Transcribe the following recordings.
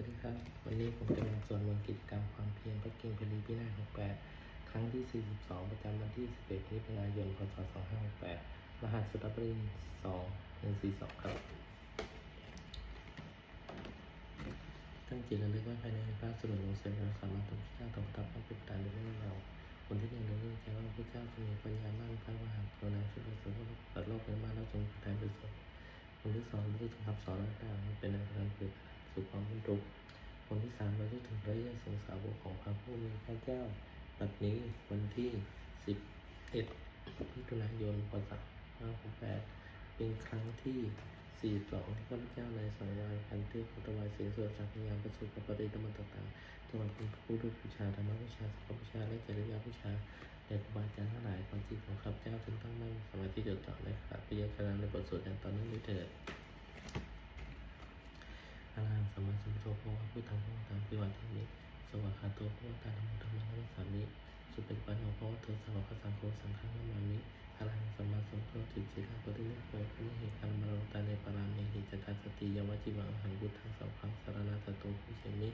วัสดีครับ วันนี้ผมจะมาส่วนรวมกิจกรรมความเพียรพระกิ่งพลีพินาศ68 ครั้งที่ 42 ประจำวันที่ 11มิถุนายน พศ 2568 รหัสสุดปริน2 142 ครับ ตั้งจิตระลึกไว้ภายในพระสมุดลงเสร็จเราสามารถทำพิจารณาตอบรับความเป็นตามโดยไม่ต้องเราคนที่หนึ่งเราเรื่องใจว่าพระเจ้าทรงมีปัญญามากพระมหากรุณาช่วยเหลือสงฆ์เปิดโลกเป็นมาแล้วทรงประทนเป็นสุขคนที่สองราที่ถึงคำสอนต่างๆเป็นแนวทางเกิด สู่ความเป็นทุกข์คนที่สามเราที่ถึงพระเยซูสาวกของพระผู้มีพระเจ้าแบบนี้วันที่สิบเอ็ดมิถุนายนพศ2568เป็นครั้งที่สี่สองที่ข้าพเจ้าในสังวรพันเทพพุทวายเสียงสวดสักยานประสูติกับปริธรรมต่างๆถวายเป็นผู้ด้วยบูชาธรรมบูชาสังฆบูชาและจริยบูชาแด่ครูบาอาจารย์ทั้งหลายความจริงของข้าพเจ้าจึงตั้งมั่นสมาธิจดจ่อและขาดพิจารณาในบทสวดอย่างตอเนื่องด้วยเถิด อาลังสมมาสมโภชพระพุทธังพระตังพิวันเทมิสวัสดิ์ตพระตาธรรมธรรมะนัสามิสุเป็นปันโนพระวะโตสาวกสังโฆสังฆังนามามิอาลังสมมาสมโพธิจิตาปรินิพพนิเหตันมรตาในปารามิหิจตาสติยวจิวังหังพุทธังสัพพังสารนาตโตภูเชมิ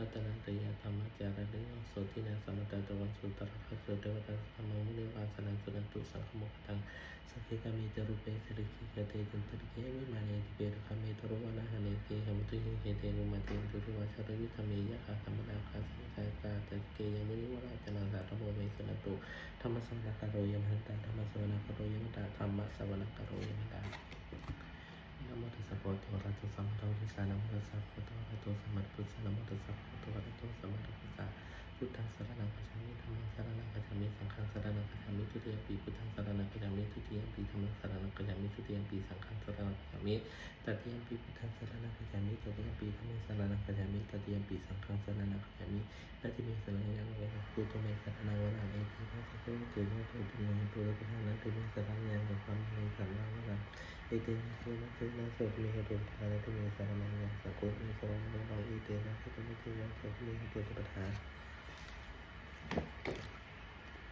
รัตนันตยธรรมจารณิโยโสตินาสมตตวันสุตระคัสสุเทวตาธรรมมุนิวาสนันสุนตุสังฆโมกตังสัพเพกามิจารุเปสิริกิกเตจันตริเกวิมานีติเปรคามิตรุวนาหเนเกหมุตุหิเฮเตนุมาติตุรุวาชรวิธรรมียะอาคัมมนาคาสิกายกาตเกยมุนิวราจนาสาธโมเมสนตุธรรมสวนาคารโรยมหันตาธรรมสวนาคารโรยมันตาธรรมสวนาคารโรยมตานะ โมตัสสะภะคะวะโตอะระหะโตสัมมาสัมพุทธัสสะนะโมตัสสะภะคะวะโตอะระหะโตสัมมาสัมพุทธัสสะนะโมตัสสะภะคะวะโตอะระหะโตสัมมาสัมพุทธัสสะพุทธังสรณังคัจฉามิธัมมังสรณังคัจฉามิสังฆังสรณังคัจฉามิทุติยมปีพุทธังสรณังคัจฉามิทุติยมปีธัมมังสรณังคัจฉามิทุติยมปีสังฆังสรณังคัจฉามิตติยมปีพุทธังสรณังคัจฉามิตติยมปีธัมมังสรณังคัจฉามิตติยมปีสังฆังสรณังคัจฉามินาทิเมสรณังยังเวนะพุทโธเมสรณังวรังเอติภะสะโตเจนโตตุเมตุระพุทธานะตุเมสรณังยังความเมสรณังว รังเอเตนะโสนะโสนะโสติเมหะตุปทานะตุเมสารนังยังสังโฆมิสรณังเราเอเตนะโสนะโสนะโสติเหตุปทา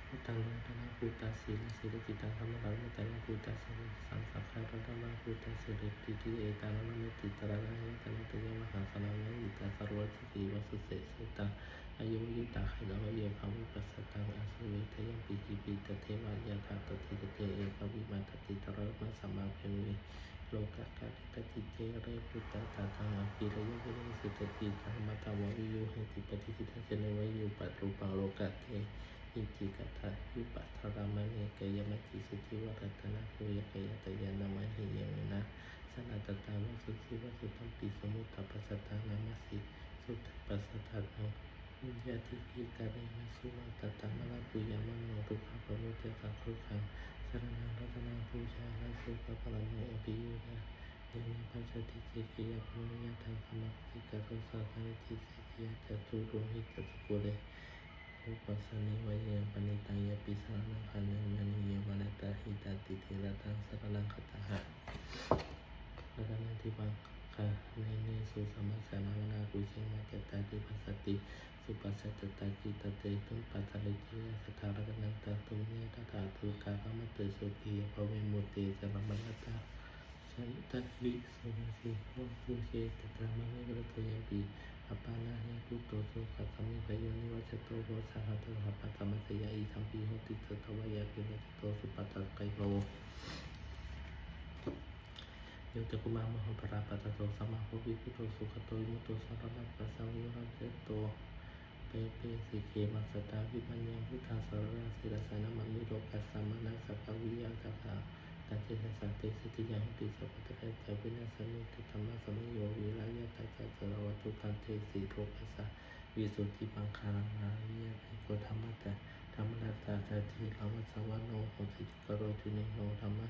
พุทธังรัตนาภูตาสีลสีลจิตังธรรมรัตนาภูตาสีสังสังขารรัตนาภูตาสีลติติเอตานะเมติตระนังรัตนาตยมหาสนามอิตาสรวัติสีวัสุเสสุตัง อายุยุตาขณะวะเยภาวิปัสสตังอาสเวทยังปิจิปิตเทวายาธาตติตเตเอกวิมาตติตระมัสมาเพมิโลกากาติติเจเรพุตตาตาตังอภิระยะวิริสิตติธรรมตาววิโยหิติปฏิสิทาเจเนวายุปัตรูปังโลกาเตอิจิกตถายุปัตถรามณีกายมัจจิสุทิวรัตนาภูยกายตยานามหิยมนะสนาตตาวสุสิวสุตัมปิสมุตตปัสสตังนามาสิสุตตปัสสตัง วิญญาติกิตาเรนะสุมาตตามะละปุยามะโนทุกขะปะโมเจตังทุกขังสรณังรัตนังปูชาลสุขะปะละโมอภิยุนะยังมีปัจจติเจกิยาพุญญาทางธรรมกิกาโรสาธานิติสิกิยาจตุโรหิตสกุเลอุปัสสนิวายปณิตังยปิสารนังคันยมณียวานตาหิตาติเทระตังสรนังคตหะรัตนาธิบังคาเนเนสุสมัสสนาวนากุเชมาเจตาติปัสสติ สุปัสสตตาจิตเตตุมปัตตลิเจสถารัตนังตตุเนตถาตุกาภมเตสุขีภเวมุตเตสรมนัตตาสันตวิสุนสิโหสุเชตตระมะเมกรตยปีอปานาหิพุตโตสุขสัมมิพโยนิวัชโตโหสหัตถะปัตตมัสยาอิสัมปิโหติสตวายาปินัสโตสุปัตตะไกโลโยตกุมารมหปราปัตตโตสัมมาภูวิพุตโตสุขโตยมุตโตสารนัสสะสังวิรัจเจโต เปเปสิเกมัสตาวิปัญญังพุทธาสารราศิรสานามัมมิโลกัสสามานาสัพพวิยากัปะตัจเจสัสเตสติยังติสัพพะตะเจวินาสมิติธรรมะสมิโยวิรายะตัจจสรวัตุตันเทสีโลกัสสะวิสุทธิปังคาราวิยะภิโกธรรมะแตะธรรมะตาตาทีลามัสวะโนโหติกโรจุเนโนธรรมะ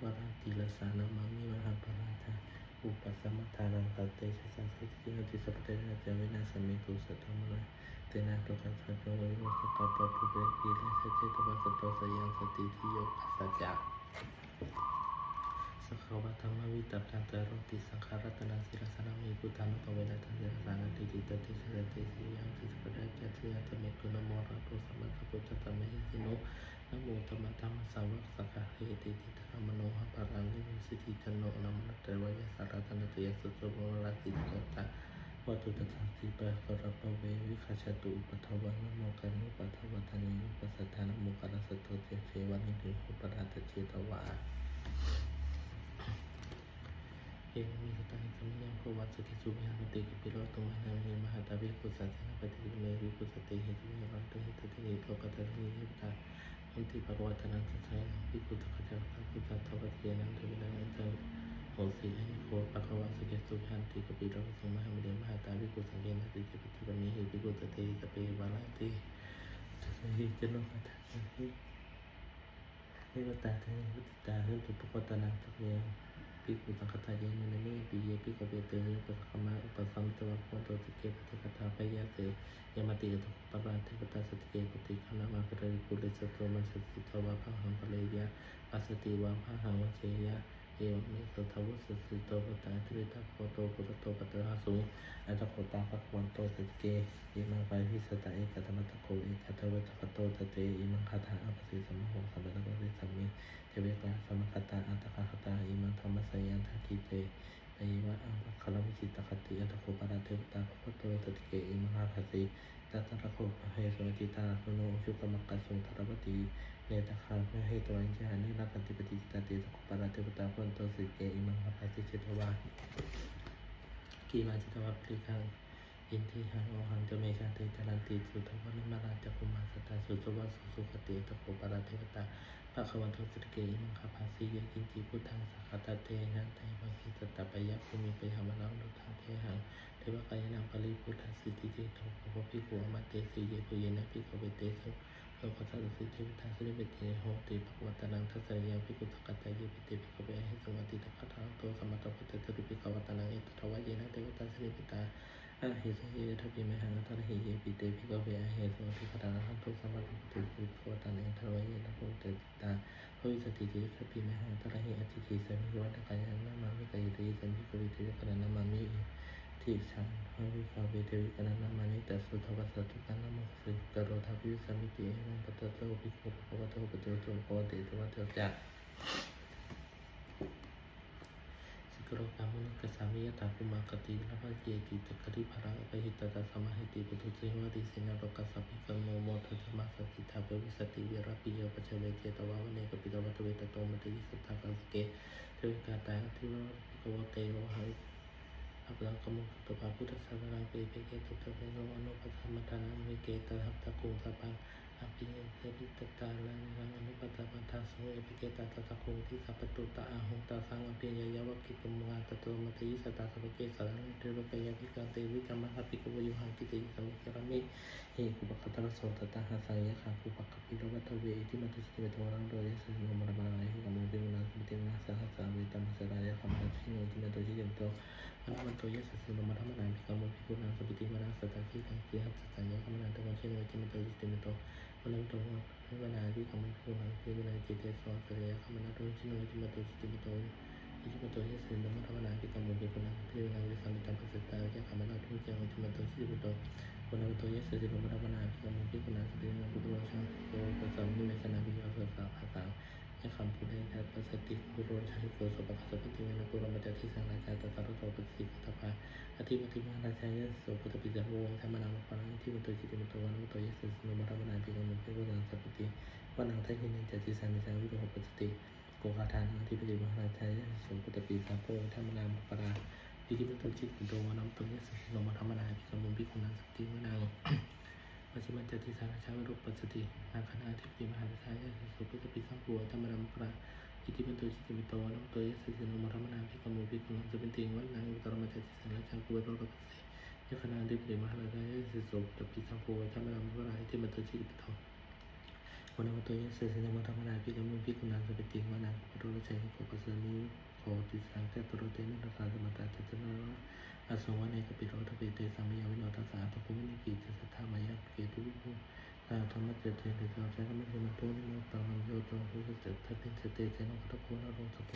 วรันติลสานามามิวหัปราธา อุปสมทานังตัตเตชะสังสิทธิโยติสัพเตนะเจวินาสมิตุสัตมะเตนะโตกัสสะโตวิวัสสะตปะปุเปกิเลสะเจตวัสสตสยังสติทิโยปัสสะจะสขาวะธรรมวิตักันตโรติสังขารตนาสิรสนามิพุทธานุปเวนะทัสสะสานันติติตติสะเตสิยังติสัพพะเจัตติยะตเมตุนโมระโตสัมมาสัมพุทธัสสะมหิสิโน นโมธรรมะธรรมสาวกสังฆะเฮติติธรรมโนหะปะรังนิสิติจันโนนะมะเตวะยะสารตนตยสุตโตมรติตตะวัตุตถาสีปะกรปะเววิคัชตุปัทวันนโมกันนุปัทวัตานิยุปัสสทานโมกัสสตโตเตเสวานิเดหุปราตเจตวาเอมีสตาหิสมิยังโควัตสติสุวิหารติกิปิโรตุมหาวิมหาตาวิปุสสะเสนาปฏิเมวิปุสติเหตุเมรันตุเหตุติโลกัตตริหิตา นติภะวัตนังสัจจาวิปุตตะขจักขะกุตัตถวัตเยนังเทวินังอันเตโหสีให้โคปะคะวะสเกสุวิหารติกปิโรตุมหาวิมหาตาวิปุสสะเสนาปฏิกิปิโรมิหิวิปุตเติสเปวาลาติสัสหิจโนกัตถะหิเทวตาเทวตาเทวตุปกตนังสักเยปิกุสังคตายนนะเมปิเยปิกเวเตยปุสขมาอุปสัมตวะโพโตติเกปฏิกตาพยาเสยมติกตุ เทวตาสติเกปฏิคณามาปริปุริสตโตมันสติทวะพะหังปะเลยะปัสสติวะพะหังวเชยะเอวเมสทวุสสิโตปตาทิริตาโพโตปุตโตปตระสุอัตโคตาภะวันโตสติเกยิมังไปวิสตาเอกตมตะโกเอกตเวตะโตตเตอิมังคาถาอภิสิสมโหสัมปะตะโกวิสัมมิเทเวกาสมคตาอัตตะคตาอิมังธรรมสยันทกิเตปยวะอังคลวิจิตคติอัตโคปาราเทวตาภพโตตติเกอิมังหาภสิ ตัตตะโคปะเฮสวติตาคุโนชุกมักกะสุงทรวติเนตคาพระเฮตวัญญานิรักติปฏิจิตติตสุปาราเทวตาพุนโตสิเกอิมังหาภสิเจตวากีมาจิตวะปริคัง อินทิหังอหังจะเมชาเตจารันติสุทวันมาราจักุมาสตาสุสวะสุสุขติตะโคปาราเทวตาภะคะวันโตสิเกอิมังคาภาสีเยกินจิพุทธังสักขตเตนะเทวะกิตตะปยะภูมิปยามะนังดุทังเทหังเทวกายนังปริพุทธสิทธิเจโตภะภิกขุอมัตเตสีเยปุเยนะภิกขเวเตสุโลกัสสะสิทธิวิทาสิริเวเตโหติภควตานังทัสสะยังภิกขุสักกตะเยปิเตภิกเวหิสวัติตะคทังโตสมัตตะพุทธะตุภิกขวตานังเอตถวะเยนะเทวตาสิริปิตา อาหิสเยทปิมหังตระหิเยปิเตภิกขเวอหิสวติคตาหันตุสัมมาทิฏฐิภิกขวตานังทวะเยนะโพเตตาภวิสติเจทปิมหังตระหิอติจิสัมมิวัตกายานามามิกายเตสัมภิกขเวเตกนะนนามามิทิสังภวิกาเวเตวิกนะนนามามิแตัสสุทวัสสตุกะนะโมสิกโรทาภิสัมมิเตนะปัตตะโตภิกขุภวะโตปโตโตโพเตตวะเตจัก กรกามุนกสามิยตาภุมากติลภะเยติตกริภรังอภิตตาสมาหิติปุถุเจวะติสินาโลกัสสะภิกโมโมทัสมาสติทาเปวิสติวิรปิโยปัจเวเจตวะวเนกปิตวัตเวตโตมติยิสตากัสเกเทวิกาตาทิวกวเตโวหะอัปลังกมุตตะพุทธสารังเปเปเกตุตเวโนอนุปัสสมทานังวิเกตหัตตะกุงตปังอภิเยเตปิตตาลังรังอนุปัตตะปันทาสุเอภิเกตาตตะกุงทิสัพตุตะอาหุตาสัง ตโตมติยิสตาสัพเกสารังเทวะเปยภิกังเตวิกรรมะภิกขวยุหังกิติสัมมิกรมิเฮกุปะคตระโสตตะหาสังยะขังกุปะคปิโรวัตเวอิติมัตติสิเวตวรังโดยสัสโนมรมานะหิกัมมุปิมนาสุติมนาสหัสสาวิตัมสรายะคัมภะชิโนติเมโตจิเจมโตมันมันโตัวยัสสิโนมาธรรมนานพิกามุพิกุณาสปิติมนาสตาคิทังกิหัสสัญญาคมนาตวันเชโนวิจิมโตยิติมิโตมันมันโตวให้เวลาที่คำมันพิกุณาพิเวลาจิตเตสวะสริยคมนาตวันเชนวิจิมโตยิติมิโต ยิจิมโตยัสสิโนมาธรรมนานพิกามุพิกุณาพิเวลาวิสัมมิตัมปัสสตายะคมนาตวันเชนวิจิมโตยิติมิโตมันมันตัวยัสสิโนมาธรรมนานพิกามุพิกุณาสติโนกุตุโรชังโยปัสสัมมิเมสนาวิโยสัสสะภาสังยะคำพูดได้ทัปัสสติกุโรชัยโกสปะสัพพิติเวนะกุรมัจจทิสังราชาตตารุโตปฏิสิกตภาอธิปติมาราชายะโสพุทธปิจโวธรรมนามปานังที่มุตโตจิติมุตโตวันุโตยะสสนุมรรมนาภิกมุภิกุณังสัพพิติวันังทัยหินันจติสันนิสังวิโรหปสติ โกคาทานที่ปฏิมาราชายะโสพุทธปิจโวธรรมนามปาราอิติมุตโตจิติมุตโตวันุโตยะสสนุมรรมนาภิกมุภิกุณังสัพพิติวันังปัจจุบันจติสารชาวรุปปัสสตินาคณาธิปติมหาวิทยาลัยสุพุทธปิสังกัวธรรมรัมปราอิติปันโตจิติมิโตนัมโตยสิสิโนมรรมนาภิกขโมภิกขุนังสปิติงวันนังอุตรมจติสารชาวกุวรรปัสสิยคณาธิปติมหาวิทยาลัยสุพุทธปิสังกัวธรรมรัมปราอิติปันโตจิตมิโต วันนังโตยสิสิโนมรรมนาภิกขโมภิกขุนังสปิติงวันนังอุตรชัยโกปัสสมิโคติสังเตตุโรเตมิรัสสาสมัตตาเตตนะอาสวังเนกปิโรทเปเตสัมยาวิโนทัสสะตะคุมินิกิจสัทธามายะเกตุวิภูตาธรรมเจเตเตสาวใจธรรมเจมันโตนิโมตังมันโยโตภุสเตทัพพินเสเตเจนงคตะโกนรงสโพ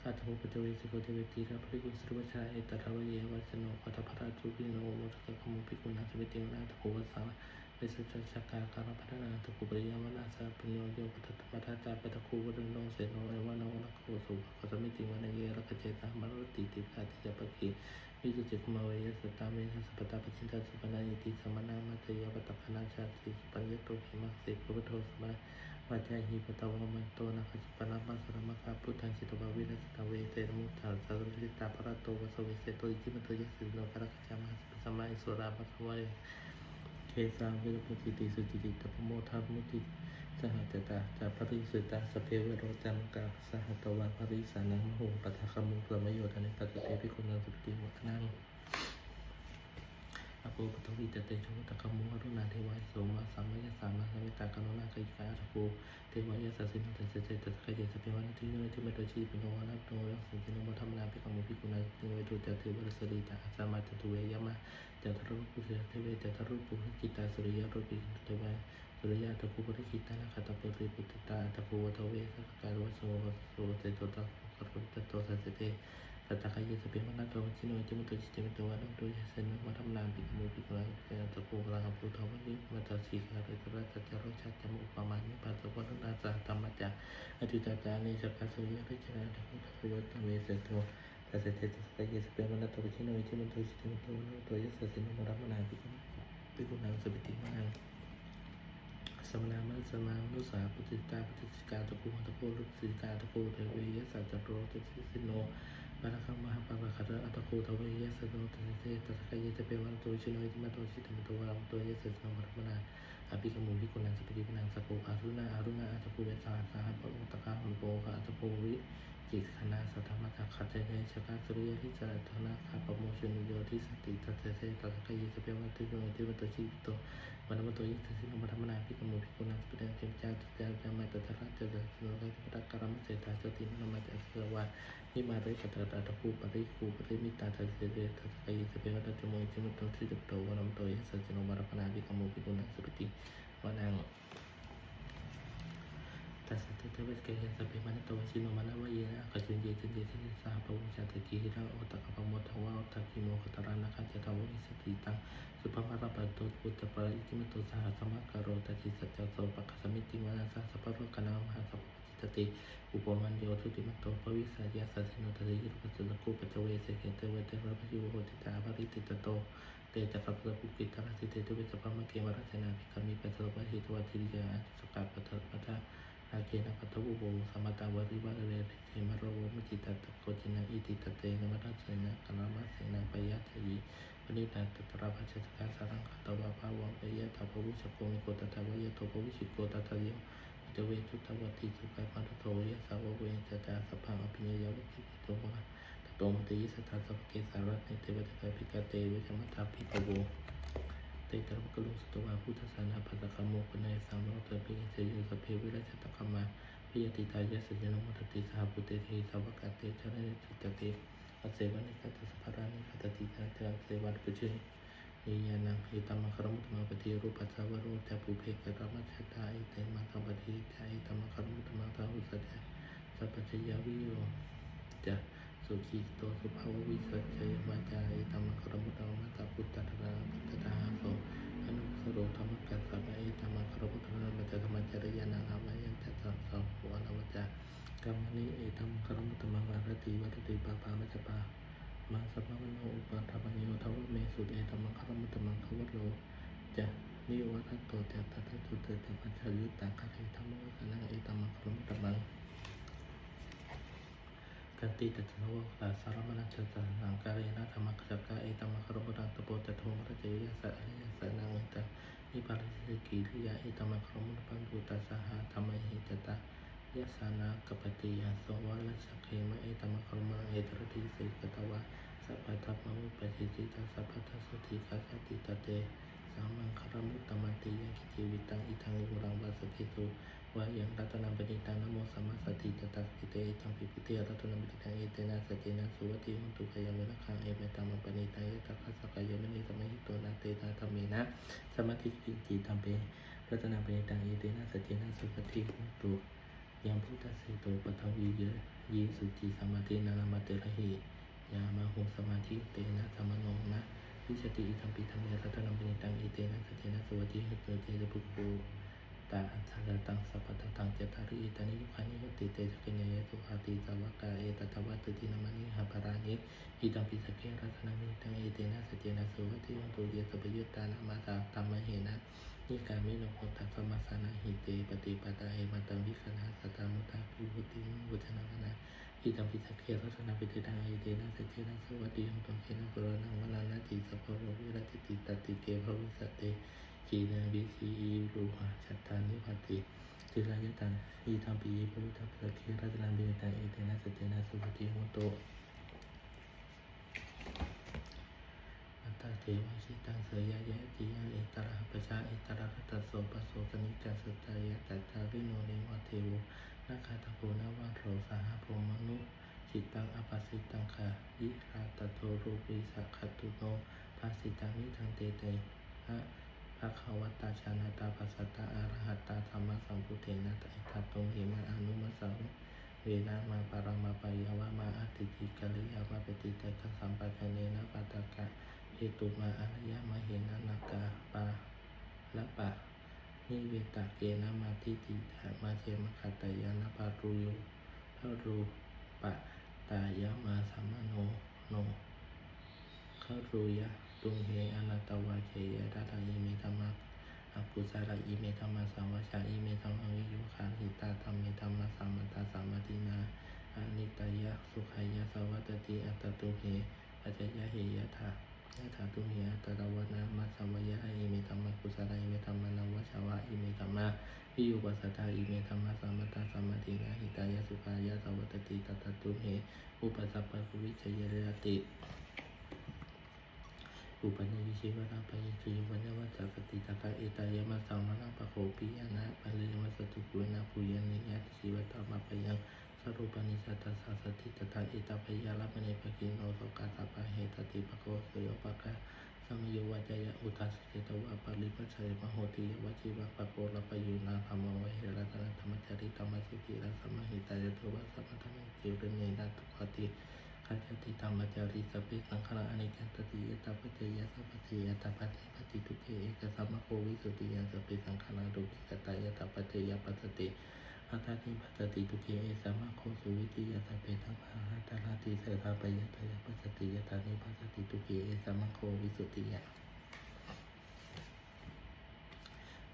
ข้าทวปเจวิสิโกเทวิตีระพริกุสรุปชาเอตตะวะเยวะชโนปัตถะพระจุปิโนโมทกะขมุปิกุณาสมิติวนาตะโกวัสสา เวสจัชกาการพัฒนาตะกุปริยามนาสาปโยโยปัตตะปัฏฐาจาปตะคูวรุโนเสโนเอวะโนนักโกสุขสมิติวนเยระกเจตามรติติกาติยปกีวิจุจิตมาเวยสตามสสปตาปจินตาสุปนาอิติสมนามัตยปตปนาชาติปัญญโตหิมักเสกุปโทสมาวาจาหิปตะวมันโตนะคัสปนามัสรมะคาพุทธังสิตวาวินัสตาเวเตรมุตถาสารวิตาปรโตวสวิเสโตอิจิมโตยสิโนภรคจามาสมาอิสุราภควาย เคสาวิรปจิติสุจิติตปโมทัพมุติสหัตตาจาปริสุตตาสเพเวโรจังกาสหัตวาปริสานังมโหปัทคมุปรมโยธานิปัตเตพิคุณังสุติวะนัง อโปปทวิตเตโชตะกมุอรุณาเทวายโสมาสัมมยสามาสัมิตากรณาคายกาตะโปเทวายสัสสินตัสเจตตะคายสเปวันติโนติเมตชีปิโนวานัตโนยัสสินโมธรรมนาภิกขมุภิกุณาติเวตุจัตเทวรสริตาสัมมาจตุเวยมะจัตรุปุเสเทเวจัตรุปุหิตาสุริยโรปิเทวาสุริยะตะคุปริคิตานาคาตะปุริปุตตาตะคุวะทเวสักการวะโสโสเตโตตะกรุตโตสัสเต แต่ะกายสเปนมนาโตจิโนจิมตุจิตจิตมตัวนักดูเส้นมาทำนานปิดมือปิกลังเจตะโกกลังผู้ทวันิมาตสีคาเรตระตัจโรชาจะมุประมาณนี้ปัสสะวัฒนาจาธรรมจากอดีตอาจารย์ในิสกัสสุริยะริชนะทัพพยตเวสโตสัตเตตสกายสเปนมนาโตจิโนจิมตุจิตจิตมตัวนักดูเส้นมาทำนานปิดมือปิกุนังสปิติมังสมนามันสมานุสาปฏิกาปฏิการตะโกตะโกรุกสิการตะโกเทวียสัจจโรตุสิสโน ปาระคัมมหาปาระคัตอัตโคทเวยสโนตสิเตตะกายเตเปวันโตชิโนอิติมาโตชิตมโตวรามโตยสัจโนวรมนาอภิกมุวิกุนังสัพพินังสัพโพอารุณาอารุณาอัตโพเวสาสาหะปะอุตกะหุโปกะอัตโพวิจิตคณะสัทธรรมะขัดใจชะกาสุริยทิจารทนาคาปโมชนุโยทิสติตัสเสตะกายเตเปวันติโนอิติมาโตชิโตวันนั้นตัวยิ่งสิ่งที่ธรรมนาพิกมุพิกุนังสุดแดงเพียงใจตุจาจามาตตระเจริญสุรกายตะการมเสตาเจตินมาจากสวรรค์ นี่มาด้วยกัตตาตะคูปะริคูปะริมิตาทัศเดทัศกายจะเป็นวัตถุมงคลมุตติจุตโตวันนั้นตัวยิ่งสัจโนมารพนาพิกมุพิกุนังสุปฏิวันนั้นตัสสะเทวะเกหิสัพเพมนตวชิโนมานะวะเยนะขจุนเยจุนเยสิสาปะวุชาตะกีรังโอตะกะปะโมทวะโอตะกิโมขตระนะคัจจะตวะอิสติตัง สุภมารปัตโตปุตตะปะอิติมโตสหสมะกะโรตะจิสัจจโสปะคะสมิติมานะสะสัพพะโรกนามหาสัพพิตติอุปมันโยทุติมโตปวิสัยยะสัสสิโนตะยิรุปัสสะกุปัจเวสเกเตเวเตระพะยุโหติตาภริติตโตเตตะกัปปะปุกิตาสิเตตุเวสปะมะเกวรัชนาภิกขมิปัสสะปะหิตวะทิริยาสกัปปะทะปะทะอาเกนะปัตตวุโบสมตาวริวะเรเรเทมะโรโวมจิตตตะโกจินะอิติตเตนะมะทัสเสนะกนามัสเสนะปยะทยิ ปณิตาตตระภัชสกาสารังคตวะภาวังปยะตาภวิชโกมิโกตตะวะยะโตภวิชิโกตตะเยจเวทุตวะติสุกัปปะโตยะสาวเวนจตาสัพพังอภิญญาวะกิโตวะตโตมติยสตาสัพเกสารัตเตวะตะกะภิกะเตเวชมตาภิกโวเตตระกะโลสตวาพุทธสานาภัสสะคโมปนัยสังโรตะปิเสยสเพวิรัชตะคมาพิยติตายะสัจนมุตติสาปุเตเทสาวกาเตชนะจิตเต อเสวนิกัตสภารานิกัตติตาเตเสวัตปุจินิยานังหิตมังครมุตมังปฏิรูปัสสาวโรจะปุเพกะรมัชตาอิเตมังคปฏิจาอิตมังครมุตมังทาหุสัจจะสัพพชยาวิโยจะสุขีโตสุภาววิสัจจยวาจาอิตมังครมุตมังตาพุทธะระพุทธะโสอนุสโรธรรมกัสสะอิตมังครมุตมังปฏิธรรมจริยานังอามายังจัตตังสัพพวะนวจจกรรมนิเอตัมครมุตมังอารติวัต ติปาปามัจจปามาสัพพะโนอุปาทาปัญโยทวเมสุเอธรรมคารมุตมังควัตโลจะนิวัตโตจะตัตตุเตตปัญจยุตตาคาเทธรรมวะนังเอตัมคารมุตมังกันติตัตโนวะสารมนัจจตังการยนะธรรมกัจจกะเอตัมคารมุตตังตโปตโทมรเจยสะอริยสะนังเอตนิปาริสิกิริยะเอตัมคารมุตปันตุตัสสะหะธรรมหิจตะ ยะสานากัปติยาสวะลัสเขมะเอตมะครมังเอตระติสิกตวะสัพพะทัพมะวิปัสสิติตาสัพพะทัสสติกาสติตเตสามังคารมุตตมันติยังกิจิวิตังอิทังอุรังวาสติสุวะยังรัตนังปณิตังนโมสัมมาสติตตาสิเตอตังปิปิเตรัตนังปณิตังเอเตนะสตินะสุวติหุตุกายเมนะคังเอเมตังมปณิตังเอตัคขะสกายมะนิสมัยหิโตนะเตนะธรรมนะสมาธิปิจิตัมเปรัตนังปณิตังเอเตนะสตินะสุวติหุตุ ยังพุทธสิโตปทวีเยเยสุจิสมาธินามาเตระหิยามาโหสมาธิเตนะสมโนนะวิชติอิทัมปิธรรมเมรัตนัมปิตังอิเตนะสเตนะสวัติหตเตระปุปโปตาอัฏฐาตังสัพพะตังเจตาริอิตานิยุคานิยติเตสกินเยตุอาติสาวกาเอตตวัตตุตินามานิหาปารานิอิตัมปิสเกรัตนามิตังเอเตนะสเจนะสวัติยันตุเยตปยุตตานามาตาตัมมะเหนะ นิกามิโนโหตัสมาสนาหิเตปฏิปตาเอมาตังวิคณาสตามุตาปิวติวุฒนามนะอิตัมปิสักเกรัตนาปิเตนะเอเตนะสัจเจนะสวัติยันตุเกนะปรนังวลานาติสัพพะโรวิรติติตติเกภวิสตเตกีนาบิสีรูหะชัตตานิพัติจิรายตังอีทัมปีปุริทัพสะเครัตนังเตังเอเตนะสัจเจนะสุปฏิโหโต ตตาเทวะชิตังเสยยะติยังเอตระปชาเอตระรัตโสปโสกนิกาสตายะตัตตาวิโนเนวะเทวนาคาตโพนวะโรสหพรมนุจิตตังอปัสสิตังคายิราตโทรูปิสักขตุโนภาสิตังมิทังเตเตหะภะคะวตาชานาตาปัสสตาอะรหัตตาธรรมสัมพุทเทนะตถาตงหิมาอนุมัสสังเวนะมาปารังมาปายาวะมาอติติกัลยามาปฏิตกสัมปัจเนนะปัตตกะ เหตุมาอารยะมาเหนะนากาปาละปะนิเวตะเกนะมาทิติตะมาเชมคตายานะปารุโยพะรูปะตายะมาสัมโนโนขรุยะตุงเฮอนัตวาเจยะดัตาอิเมธรรมะอกุสาระอิเมธรรมะสัมวชาอิเมธรรมะวิโยคาหิตาธรรมเมธรรมะสัมมัตตาสัมมตินาอนิตายะสุขายะสวัตติอัตตุเฮปัจยะเหยะถา ยะถาตุเฮอัตตะวนามัสสวยะอิเมธรรมะกุสาระอิเมธรรมะนวชาวะอิเมธรรมะวิโยปัสสตาอิเมธรรมะสัมมตตาสัมมาตินาหิตายะสุขายะสวัตติตัตตตุเฮอุปสัพพะวิจยะติอุปนิวิชิวราปยิจุวัญญวัสสติตากะเอตายมัสสามานาปะโคปิยานะปะเลมัสตุกุนาปุยานิยติชิวตามาปะยัง สรุปนิสัตตสสติตถาเอตปะยาลมณีปกินโนโสกาตปะเหตติปะโกสโยปะกะสมโยวัจยะอุตัสเจตวะปริปัสสมโหติยวจิวะปะโกลปะยุนาธรรมวะเหระตนะธรรมจริธรรมสิติระสมหิตายะเทวะสัมธรรมจิวเรเนนะตุปติขัจติธรรมจรีสเพสังขารอนิจจตติยตาปัจจยสัพพเทยตาปัจจปฏิทุเกเอกสัมโควิสุติยสเพสังขารดุกิกตายตาปัจจยปัสสติ อัตตาติปัสสติทุเกเอสัมมโคสุวิติยสัพเพธัมมาหัตาลาติเสธาปยตยาปัสสติยาตานิปัสสติทุเกเอสัมมโควิสุติยะ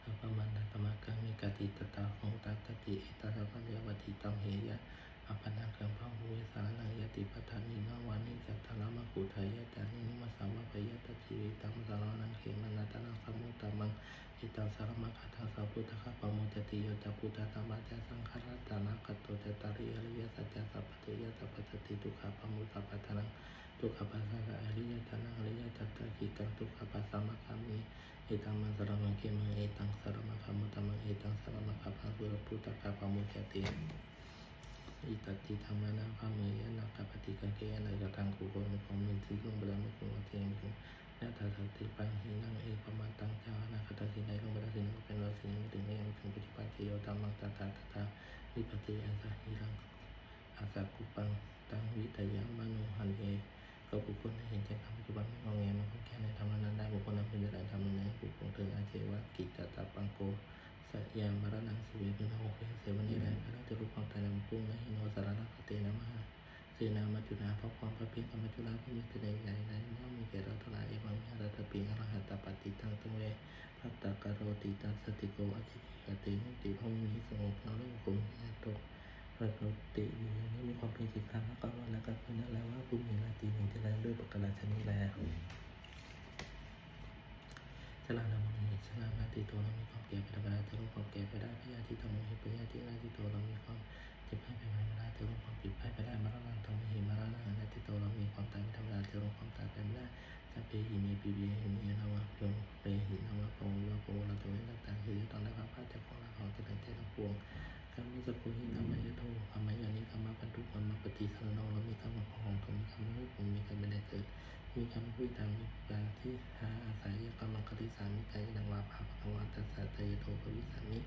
อัปมันตมะกังมิกติตตาโหตัตติเอตระปัญญวัติตังเหยะอัปนังกัมพังหุเวสานังยติปัฏฐานินาวานิจัตตาลามะกุทายะจานินุมัสสาวะปยตติวิตัมสารนังเขมนาตนังสมุตตมัง อิตังสารมะคาถาสัพพุทธะปะโมจติโยจะพุทธะธรรมะจะสังขารตานาคตโตจตาริอริยสัจจะสัพพเทยสัพพติทุกขปะมุตตปัฏฐานังทุกขปัสสะอริยตานังอริยจัตตะกิตังทุกขปัสสะมะคามิเอตังมังสารมังเขมังเอตังสารมะคามุตมังเอตังสารมะคาภะพุทธพุทธะปะโมจติอิตติธรรมนาภาเมยนาคาปฏิกันเกยนาจตังกุโกนของมินทิลุงบดามุกุมเทมุ กุนาตาสัติปังหินังเอปมาตังจานาคตาสินัยลงบดาสินังเป็นวาสินังถึงเองถึงปฏิปัติโยตัมมังตาตาตาตาวิปติอาสาหิรังอาสากุปังตังวิตยามโนหันเอก็บุคคลได้เห็นแจ้งธรรมปัจจุบันไม่งอแงมันคงแค่ในธรรมนั้นได้บุคคลนั้นเป็นได้ธรรมนั้นบุคคลถึงอาเจวะกิจตาปังโกสัยามรณังสุเวพินาโหเเสวนิรันดร์พระจะรูปความตายนำปุ้งนะหิโนสารนักเตนะมาเสนามัจจุนาพระความพระเพียงธรรมจุฬาพิมิตรใดใหญ่ในย่อมมีแก่ พัตตกโรติตัสติโกอธิกติมุติพงมิสงบเราเรื่องคงญาตกปกติอยู่อย่างนี้มีความเป็นสิกขาแล้วก็วันแล้วก็คือนั่นและว่าผู้มีราตรีมีเจริญด้วยประการชนิดแล้วชลานามุนีชลานาติโตเรามีความแก่ไปธรรมดาแต่รู้ความแก่ไปได้พยาธิธรรมหิปยาธิราติโตเรามีความเจ็บไข้ไปไม่ได้แต่รู้ความปิดไข้ไปได้มรณะธรรมหิมรณะนาติโตเรามีความตายไปธรรมดาแต่รู้ความตายไปไม่ได้ สัพเพหิเมปีเบหิมีนาวะโยเปหินาวะโปวะโปเราจะเว้นต่างๆคือตอนได้พระพาจาของเราของจะได้เจริญพวงคำมิสกุหิธรรมยโตคำมยานิคำมปันทุกคำมปฏิสันโนเรามีคำของของมีคำว่าผมมีคำไม่ได้เกิด มีคำพูดตามมีปาที่หาอาศัยกำลังคติสามิกายดังวาภาพวัตสัตโทภวิสามิ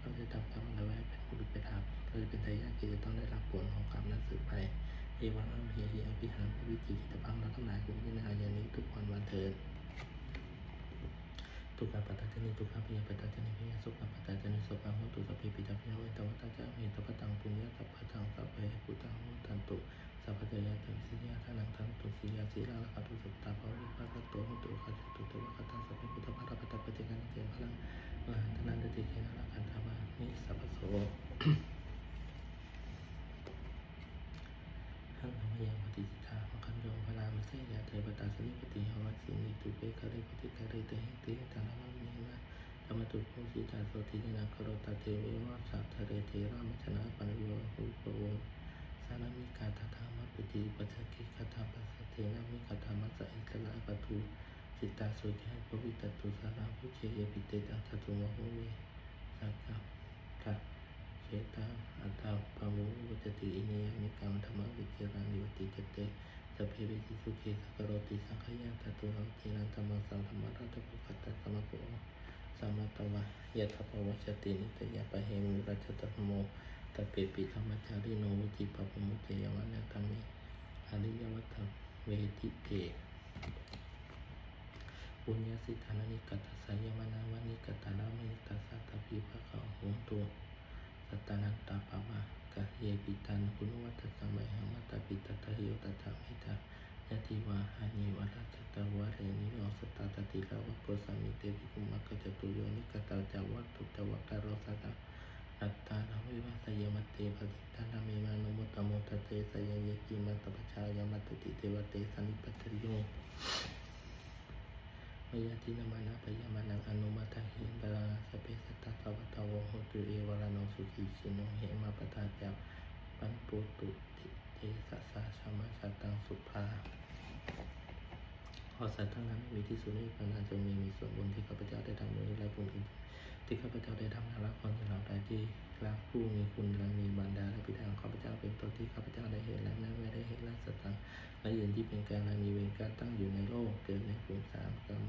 เราจะทำกรรมอะไรไว้เป็นบุรุษเป็นอาภเราจะเป็นทายาทที่จะต้องได้รับผลของกรรมนั้นสืบไป เอวังอัมเฮียอภิหารวิจิกิตพังเราทั้งหลายคุณพิจารณาอย่านี้ทุกวันวันเถิดทุกขปัตตานิทุกขปิยปัตตานิพิยสุขปัตตานิสุขังโหตุสัพพิปิตาพิโยเอตวัตตะเมตปะตังปุญญาสัพพะตังสัพเพปุตังโหตันตุสัพพะเตยตังสิยาทานังทันตุสิยาสีลาลคัตุสัพตาภวิภาคโตโหตุขจตุเทวะคตังสัพเพพุทธภาราปตะปฏิกันเตพลังมหันตนันติเกนะละคันธามานิสัพพโส หังธรรมยังปฏิสิทธามังคันโยพลามเสยาเทวตาสนิปติหวัสินิ ตุเปคาริปฏิคาริเตหิติตานามันเนนะธรรมตุภูสิตาโสตินาคโรตาเทเววะสัทธเรเทระมชนะปัญโยหุปโวสานามิกาตถามปฏิปัจจกิคตาปัสสเทนะมิคตามัสสะอิสระปตุสิตาสุจายปวิตตุสาราภุเชยปิเตตังทัตุมโหเวสักกะกะเชตาอัตตาปะโมวัจติอิเนยมิกรรมธรรมวิจารานิวติจเต สัพเพวิจิสุเกสักโรติสังขยาตตุหังทีนันธรรมสังธรรมรัตปุคัตตะสมะโกสัมมาตวะยะถปวัชตินิตยาปะเหมิรัชตะโมตะเปปิธรรมจาริโนวุติปะปมุตยวันะธรรมิอริยวัตเวทิเตปุญญสิทธานานิกัตสายมานาวานิกตานามิตัสสะตะปีภะคะโหตุสัตตานันตาปะมะะเยปิตันคุณวัตสมัยหังมัตตปิตตะหิโยตถามิตายะติวาหานิวรัจตวะเรนิโยสตตาตติลาวะโพสามิเตวิกุมัคคะจตุโยนิกตาจาวัตตุตวะการโรสตาอัตตานาวิวัสยมัตเตปฏิตานามิมานุมุตตะมุตตะเตสยเยกิมัตตปชายมัตติเทวเตสันิปัตติโย ยาตินามานาปยามานังอนุมาตาหิตาสเปสตตาวัตวโหตุเอวรโนสุขีชิโนเหมาปตาจาปันปุตุติเทสสสะสมาชาตังสุภาขอสัตว์ทั้งนั้นมีที่สุดในพระนาจงมีมีส่วนบุญที่ข้าพเจ้าได้ทำด้วยและบุญอื่นที่ข้าพเจ้าได้ทำนั้นละคนสำหรับใดที่รักผู้มีคุณและมีบรรดาและบิดาของข้าพเจ้าเป็นตัวที่ข้าพเจ้าได้เห็นและแม้ไม่ได้เห็นและสัตังและอื่นที่เป็นการและมีเวรการตั้งอยู่ในโลกเกิดในภูมิสามกรรม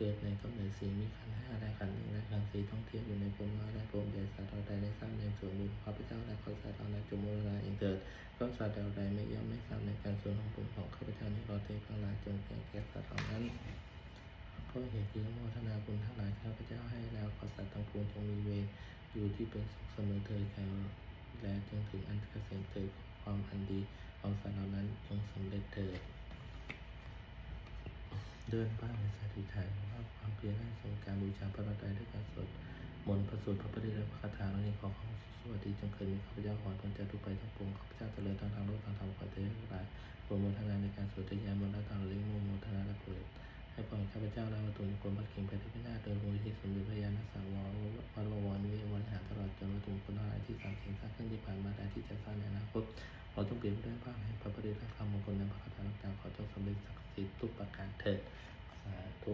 เกิดในกำเนิดสีมีขันห้าและขันหนึ่งและขันสี่ท่องเที่ยวอยู่ในภูมิน้อยและภูมิใหญ่สัตว์เราใดได้ทราบในส่วนบุญของข้าพเจ้าและข้าสัตว์เราในจมูกราเองเถิดก็สัตว์เราใดไม่ย่อมไม่ทราบในการส่วนของบุญของข้าพเจ้านี้เราเทพลาจงแก่แก่สัตว์เหล่านั้นก็เหตุที่โมทนาบุญทั้งหลายข้าพเจ้าให้แล้วขอสัตว์ทั้งปวงจงมีเวรอยู่ที่เป็นสุขเสมอเถิดแก่และจงถึงอันเกษมเถิดความอันดีของสัตว์เหล่านั้นจงสำเร็จเถิด เดินบ้านในสถิษฐานว่าความเพียรให้ทรงการบูชาพระรัตนตรัยด้วยการสวดมนต์พระสูตรพระปฏิและพระคาถาและนี้ขอควาสวัสดีจงเคยมีข้าพเจ้าขอพรจากทุกไปทั้งปวงข้าพเจ้าเจริญทางทางโลกทางธรรมขอเทวดาโปรโมทนาในการสวดทยามนต์และทางเลี้ยงโมโมทนาและเปิดให้พรข้าพเจ้าและวัตถุมงคลบัดเข่งไปที่พินาศโดยมูลที่สมเด็จพระยาณสังวรวัดวรวิวรหารตลอดจนวัตถุมงคลทั้งหลายที่สามเข่งสร้างขึ้นที่ผ่านมาและที่จะสร้างในอนาคต ขอจงเปลี่ยนได้บ้างให้พระบริรักษ์รำมงคลในพระคาถาต่างๆขอจงสำเร็จศักดิ์สิทธิ์ทุกประการเถิด สาธุ